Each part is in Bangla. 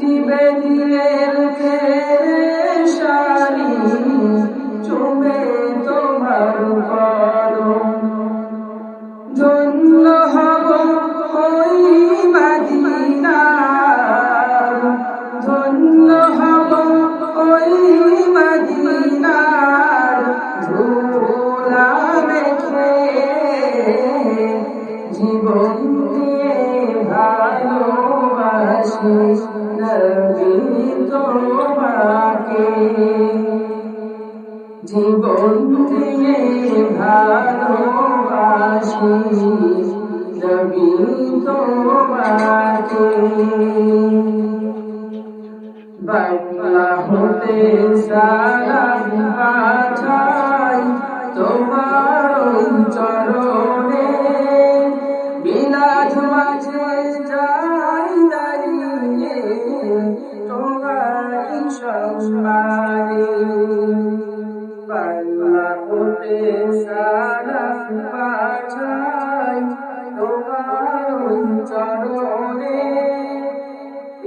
জীবে দিলের শাড়ি চুমে তোমার ধন্য তাকে বাংলা হতে সালাম পাঠাই তোমার চরণে বিলাস মাঝে যাই দাঁড়িয়ে তোমার সম্মানে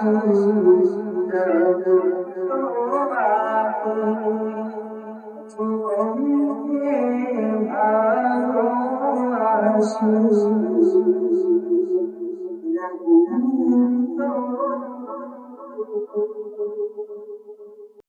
জগ তোমাকে তোমাকে ভালোবাসি